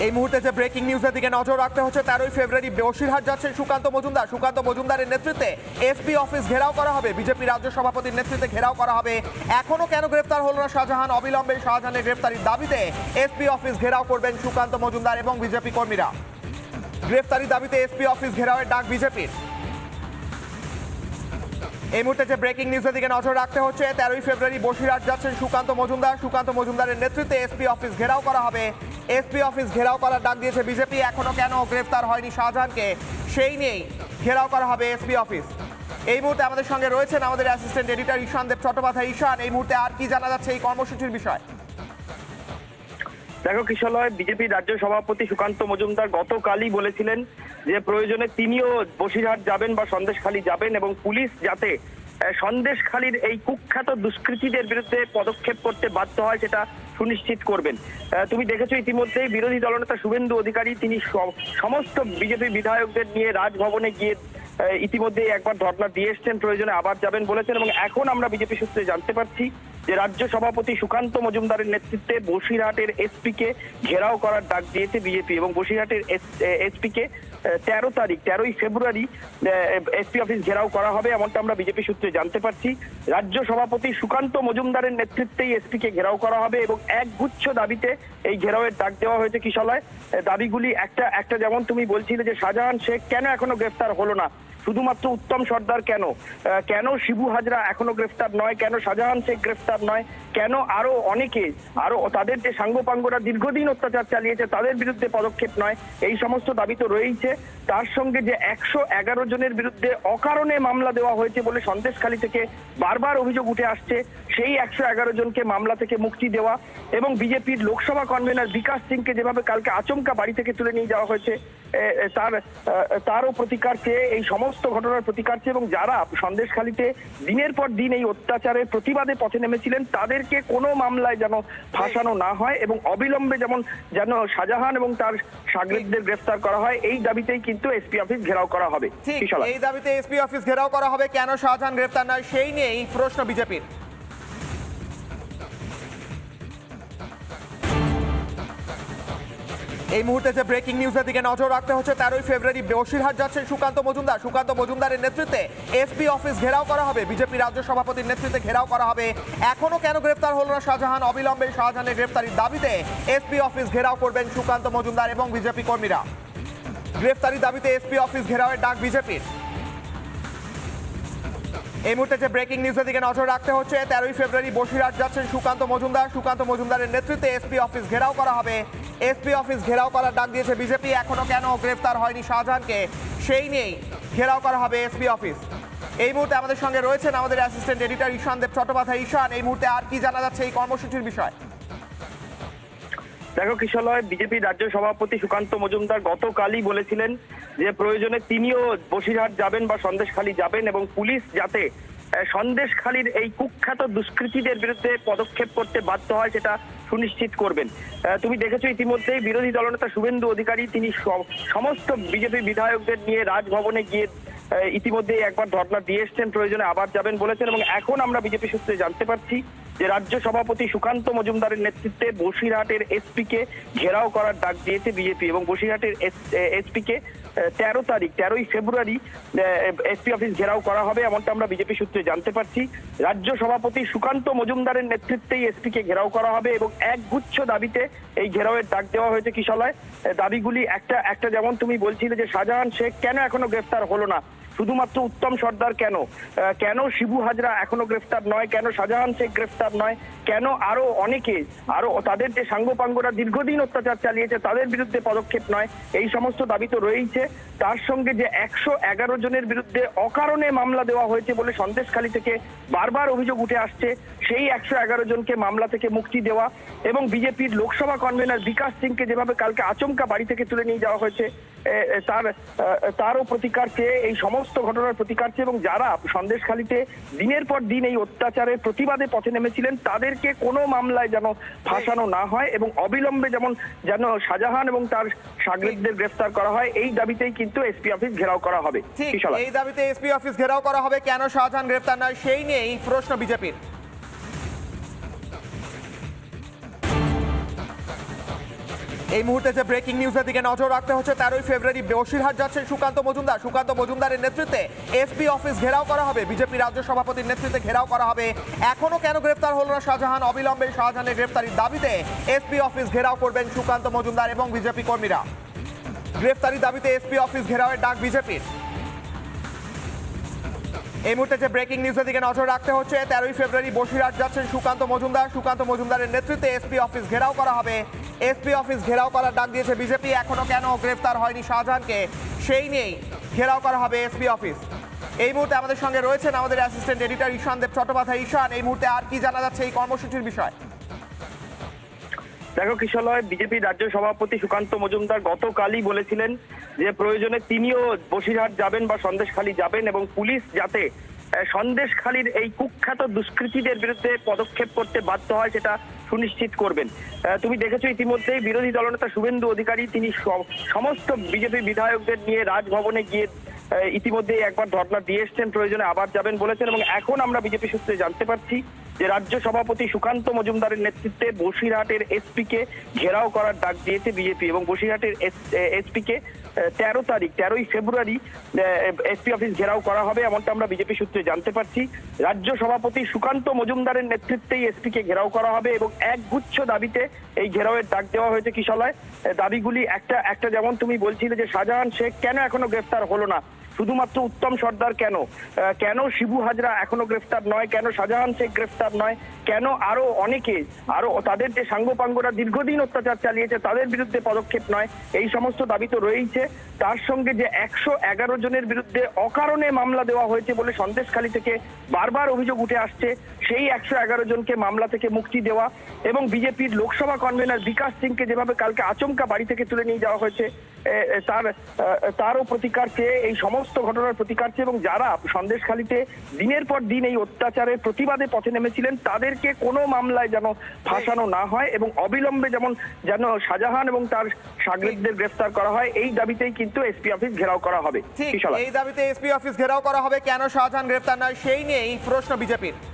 এই মুহূর্তে যে ব্রেকিং নিউজের দিকে নজর রাখতে হচ্ছে, তেরোই ফেব্রুয়ারি বসিরহাট যাচ্ছেন সুকান্ত মজুমদার। সুকান্ত মজুমদারের নেতৃত্বে এসপি অফিস ঘেরাও করা হবে, বিজেপি রাজ্য সভাপতির নেতৃত্বে ঘেরাও করা হবে। এখনও কেন গ্রেফতার হল না শাহজাহান? অবিলম্বে শাহজাহানের গ্রেফতারির দাবিতে এসপি অফিস ঘেরাও করবেন সুকান্ত মজুমদার এবং বিজেপি কর্মীরা। গ্রেফতারির দাবিতে এসপি অফিস ঘেরাওয়ের ডাক বিজেপির। এই মুহূর্তে যে ব্রেকিং নিউজের দিকে নজর রাখতে হচ্ছে, তেরোই ফেব্রুয়ারি বসিরহাট যাচ্ছেন সুকান্ত মজুমদার। সুকান্ত মজুমদারের নেতৃত্বে এসপি অফিস ঘেরাও করা হবে। এসপি অফিস ঘেরাও করার ডাক দিয়েছে বিজেপি, এখনও কেন গ্রেফতার হয়নি শাহজাহানকে? সেই নিয়েই ঘেরাও করা হবে এসপি অফিস এই মুহূর্তে আমাদের সঙ্গে রয়েছেন আমাদের অ্যাসিস্ট্যান্ট এডিটর ঈশান দেব চট্টোপাধ্যায়। ঈশান, এই মুহূর্তে আর কি জানা যাচ্ছে এই কর্মসূচির বিষয়? দেখো কিশলয়, বিজেপি রাজ্য সভাপতি সুকান্ত মজুমদার গতকালই বলেছিলেন যে প্রয়োজনে তিনিও বসিরহাট যাবেন বা সন্দেশখালী যাবেন এবং পুলিশ যাতে সন্দেশখালীর এই কুখ্যাত দুষ্কৃতীদের বিরুদ্ধে পদক্ষেপ করতে বাধ্য হয় সেটা সুনিশ্চিত করবেন। তুমি দেখেছ ইতিমধ্যেই বিরোধী দলনেতা শুভেন্দু অধিকারী, তিনি সমস্ত বিজেপি বিধায়কদের নিয়ে রাজভবনে গিয়ে ইতিমধ্যেই একবার ধর্ণা দিয়ে এসছেন, প্রয়োজনে আবার যাবেন বলেছেন এবং এখন আমরা বিজেপি সূত্রে জানতে পারছি যে রাজ্য সভাপতি সুকান্ত মজুমদারের নেতৃত্বে বসিরহাটের এসপিকে ঘেরাও করার ডাক দিয়েছে বিজেপি এবং বসিরহাটের এসপি কে তেরো তারিখ, তেরোই ফেব্রুয়ারি এসপি অফিস ঘেরাও করা হবে এমনটা আমরা বিজেপি সূত্রে জানতে পারছি। রাজ্য সভাপতি সুকান্ত মজুমদারের নেতৃত্বেই এসপিকে ঘেরাও করা হবে এবং এক গুচ্ছ দাবিতে এই ঘেরাওয়ের ডাক দেওয়া হয়েছে কিশলয়। দাবিগুলি একটা একটা যেমন তুমি বলছিলে যে শাহজাহান শেখ কেন এখনও গ্রেফতার হলো না? শুধুমাত্র উত্তম সর্দার কেন? কেন শিবু হাজরা এখনও গ্রেফতার নয়? কেন শাহজাহান শেখ গ্রেফতার নয়? কেন আরও অনেকে, আরও তাদের যে সাঙ্গপাঙ্গরা দীর্ঘদিন অত্যাচার চালিয়েছে, তাদের বিরুদ্ধে পদক্ষেপ নয়? এই সমস্ত দাবি তো রয়েছে তার সঙ্গে যে একশো এগারো জনের বিরুদ্ধে অকারণে মামলা দেওয়া হয়েছে বলে সন্দেশখালী থেকে বারবার অভিযোগ উঠে আসছে, সেই একশো এগারো জনকে মামলা থেকে মুক্তি দেওয়া এবং বিজেপির লোকসভা কনভেনার বিকাশ সিংকে যেভাবে কালকে আচমকা বাড়ি থেকে তুলে নিয়ে যাওয়া হয়েছে তার তারও প্রতিকার চেয়ে এই সমস্ত ঘটনার প্রতিকার এবং যারা সন্দেশখালীতে দিনের পর দিন এই অত্যাচারের প্রতিবাদে পথে নেমেছিলেন তাদেরকে কোনো মামলায় যেন ফাঁসানো না হয় এবং অবিলম্বে যেমন যেন শাহজাহান এবং তার সাগরিকদের গ্রেফতার করা হয় এই দাবিতেই কিন্তু এসপি অফিস ঘেরাও করা হবে। এই দাবিতে এসপি অফিস ঘেরাও করা হবে। কেন শাহজাহান গ্রেফতার নয় সেই নিয়ে এই প্রশ্ন বিজেপির। এই মুহূর্তে যে ব্রেকিং নিউজের দিকে নজর রাখতে হচ্ছে, তেরোই ফেব্রুয়ারি বসিরহাট যাচ্ছেন সুকান্ত মজুমদার। সুকান্ত মজুমদারের নেতৃত্বে এসপি অফিস ঘেরাও করা হবে, বিজেপি রাজ্য সভাপতির নেতৃত্বে ঘেরাও করা হবে। এখনও কেন গ্রেফতার হল না শাহজাহান? অবিলম্বে শাহজাহানের গ্রেফতারির দাবিতে এসপি অফিস ঘেরাও করবেন সুকান্ত মজুমদার এবং বিজেপি কর্মীরা। গ্রেফতারির দাবিতে এসপি অফিস ঘেরাওয়ের ডাক বিজেপির। এই মুহূর্তে যে ব্রেকিং নিউজের দিকে নজর রাখতে হচ্ছে, তেরোই ফেব্রুয়ারি বসিরহাট যাচ্ছেন সুকান্ত মজুমদার। সুকান্ত মজুমদারের নেতৃত্বে এসপি অফিস ঘেরাও করা হবে। এসপি অফিস ঘেরাও করার ডাক দিয়েছে বিজেপি, এখনও কেন গ্রেফতার হয়নি শাহজাহানকে? সেই নিয়েই ঘেরাও করা হবে এসপি অফিস এই মুহূর্তে আমাদের সঙ্গে রয়েছেন আমাদের অ্যাসিস্ট্যান্ট এডিটর ঈশান দেব চট্টোপাধ্যায়। ঈশান, এই মুহূর্তে আর কি জানা যাচ্ছে এই কর্মসূচির বিষয়? দেখো কিশলয়, বিজেপি রাজ্য সভাপতি সুকান্ত মজুমদার গতকালই বলেছিলেন যে প্রয়োজনে তিনিও বসিরহাট যাবেন বা সন্দেশখালী যাবেন এবং পুলিশ যাতে সন্দেশখালীর এই কুখ্যাত দুষ্কৃতীদের বিরুদ্ধে পদক্ষেপ করতে বাধ্য হয় সেটা সুনিশ্চিত করবেন। তুমি দেখেছ ইতিমধ্যেই বিরোধী দলনেতা শুভেন্দু অধিকারী তিনি সমস্ত বিজেপি বিধায়কদের নিয়ে রাজভবনে গিয়ে ইতিমধ্যেই একবার ধর্ণা দিয়ে এসছেন, প্রয়োজনে আবার যাবেন বলেছেন এবং এখন আমরা বিজেপি সূত্রে জানতে পারছি যে রাজ্য সভাপতি সুকান্ত মজুমদারের নেতৃত্বে বসিরহাটের এসপি কে ঘেরাও করার ডাক দিয়েছে বিজেপি এবং বসিরহাটের এসপি কে তেরো তারিখ, তেরোই ফেব্রুয়ারি এসপি অফিস ঘেরাও করা হবে এমনটা আমরা বিজেপি সূত্রে জানতে পারছি। রাজ্য সভাপতি সুকান্ত মজুমদারের নেতৃত্বেই এসপি কে ঘেরাও করা হবে এবং এক গুচ্ছ দাবিতে এই ঘেরাওয়ের ডাক দেওয়া হয়েছে কিশলয়। দাবিগুলি একটা একটা যেমন তুমি বলছিলে যে শাহজাহান শেখ কেন এখনও গ্রেফতার হলো না? শুধুমাত্র উত্তম সর্দার কেন? কেন শিবু হাজরা এখনও গ্রেফতার নয়? কেন শাহজাহান শেখ গ্রেফতার নয়? কেন আরও অনেকে, আরও তাদের যে সাঙ্গপাঙ্গরা দীর্ঘদিন অত্যাচার চালিয়েছে, তাদের বিরুদ্ধে পদক্ষেপ নয়? এই সমস্ত দাবি তো রয়েছে তার সঙ্গে যে একশো এগারো জনের বিরুদ্ধে অকারণে মামলা দেওয়া হয়েছে বলে সন্দেশখালী থেকে বারবার অভিযোগ উঠে আসছে, সেই একশো এগারো জনকে মামলা থেকে মুক্তি দেওয়া এবং বিজেপির লোকসভা কনভেনার বিকাশ সিংকে যেভাবে কালকে আচমকা বাড়ি থেকে তুলে নিয়ে যাওয়া হয়েছে তার তারও প্রতিকার চেয়ে এই সমস্ত ঘটনার প্রতিকার এবং যারা সন্দেশখালিতে দিনের পর দিন এই অত্যাচারের প্রতিবাদে পথে নেমেছিলেন তাদেরকে কোনো মামলায় যেন ফাঁসানো না হয় এবং অবিলম্বে যেমন যেন শাহজাহান এবং তার সাগরিকদের গ্রেফতার করা হয় এই দাবিতেই কিন্তু এসপি অফিস ঘেরাও করা হবে। এই দাবিতে এসপি অফিস ঘেরাও করা হবে। কেন শাহজাহান গ্রেফতার নয় সেই নিয়ে এই প্রশ্ন বিজেপির। এই মুহূর্তে যে ব্রেকিং নিউজের দিকে নজর রাখতে হচ্ছে, তেরোই ফেব্রুয়ারি বসিরহাট যাচ্ছেন সুকান্ত মজুমদার। সুকান্ত মজুমদারের নেতৃত্বে এসপি অফিস ঘেরাও করা হবে, বিজেপি রাজ্য সভাপতির নেতৃত্বে ঘেরাও করা হবে। এখনও কেন গ্রেফতার হল না শাহজাহান? অবিলম্বে শাহজাহানের গ্রেফতারির দাবিতে এসপি অফিস ঘেরাও করবেন সুকান্ত মজুমদার এবং বিজেপি কর্মীরা। গ্রেফতারি দাবিতে এসপি অফিস ঘেরাওয়ের ডাক বিজেপির। এই মুহূর্তে যে ব্রেকিং নিউজের দিকে নজর রাখতে হচ্ছে, তেরোই ফেব্রুয়ারি বসিরহাট যাচ্ছেন সুকান্ত মজুমদার। সুকান্ত মজুমদারের নেতৃত্বে এসপি অফিস ঘেরাও করা হবে। এসপি অফিস ঘেরাও করার ডাক দিয়েছে বিজেপি, এখনও কেন গ্রেফতার হয়নি শাহজাহানকে? সেই নিয়েই ঘেরাও করা হবে এসপি অফিস এই মুহূর্তে আমাদের সঙ্গে রয়েছেন আমাদের অ্যাসিস্ট্যান্ট এডিটর ঈশান দেব চট্টোপাধ্যায়। ঈশান, এই মুহূর্তে আর কি জানা যাচ্ছে এই কর্মসূচির বিষয়? দেখো কিশলয়, বিজেপি রাজ্য সভাপতি সুকান্ত মজুমদার গতকালই বলেছিলেন যে প্রয়োজনে তিনিও বসিরহাট যাবেন বা সন্দেশখালী যাবেন এবং পুলিশ যাতে সন্দেশখালীর এই কুখ্যাত দুষ্কৃতীদের বিরুদ্ধে পদক্ষেপ করতে বাধ্য হয় সেটা সুনিশ্চিত করবেন। তুমি দেখেছ ইতিমধ্যেই বিরোধী দলনেতা শুভেন্দু অধিকারী তিনি সমস্ত বিজেপি বিধায়কদের নিয়ে রাজভবনে গিয়ে ইতিমধ্যেই একবার ধর্ণা দিয়ে এসছেন, প্রয়োজনে আবার যাবেন বলেছেন এবং এখন আমরা বিজেপি সূত্রে জানতে পারছি যে রাজ্য সভাপতি সুকান্ত মজুমদারের নেতৃত্বে বসিরহাটের এসপি কে ঘেরাও করার ডাক দিয়েছে বিজেপি এবং বসিরহাটের এসপি কে তেরো তারিখ, তেরোই ফেব্রুয়ারি এসপি অফিস ঘেরাও করা হবে এমনটা আমরা বিজেপি সূত্রে জানতে পারছি। রাজ্য সভাপতি সুকান্ত মজুমদারের নেতৃত্বেই এসপি কে ঘেরাও করা হবে এবং একগুচ্ছ দাবিতে এই ঘেরাওয়ের ডাক দেওয়া হয়েছে কিশলয়। দাবিগুলি একটা একটা যেমন তুমি বলছিলে যে শাহজাহান শেখ কেন এখনও গ্রেফতার হলো না? শুধুমাত্র উত্তম সর্দার কেন? কেন শিবু হাজরা এখনও গ্রেফতার নয়? কেন শাহজাহান শেখ গ্রেফতার নয়? কেন আরও অনেকে, আরও তাদের যে সাঙ্গপাঙ্গরা দীর্ঘদিন অত্যাচার চালিয়েছে, তাদের বিরুদ্ধে পদক্ষেপ নয়? এই সমস্ত দাবি তো রয়েছে তার সঙ্গে যে একশো এগারো জনের বিরুদ্ধে অকারণে মামলা দেওয়া হয়েছে বলে সন্দেশখালী থেকে বারবার অভিযোগ উঠে আসছে, সেই একশো এগারো জনকে মামলা থেকে মুক্তি দেওয়া এবং বিজেপির লোকসভা কনভেনার বিকাশ সিংকে যেভাবে কালকে আচমকা বাড়ি থেকে তুলে নিয়ে যাওয়া হয়েছে তার তারও প্রতিকার চেয়ে এই সমস্ত ঘটনার প্রতিকার এবং যারা সন্দেশখালীতে দিনের পর দিন এই অত্যাচারের প্রতিবাদে পথে নেমেছিলেন তাদেরকে কোনো মামলায় যেন ফাঁসানো না হয় এবং অবিলম্বে যেমন যেন শাহজাহান এবং তার সাগরিকদের গ্রেফতার করা হয় এই দাবিতেই কিন্তু এসপি অফিস ঘেরাও করা হবে। এই দাবিতে এসপি অফিস ঘেরাও করা হবে। কেন শাহজাহান গ্রেফতার নয় সেই নিয়ে এই প্রশ্ন বিজেপির।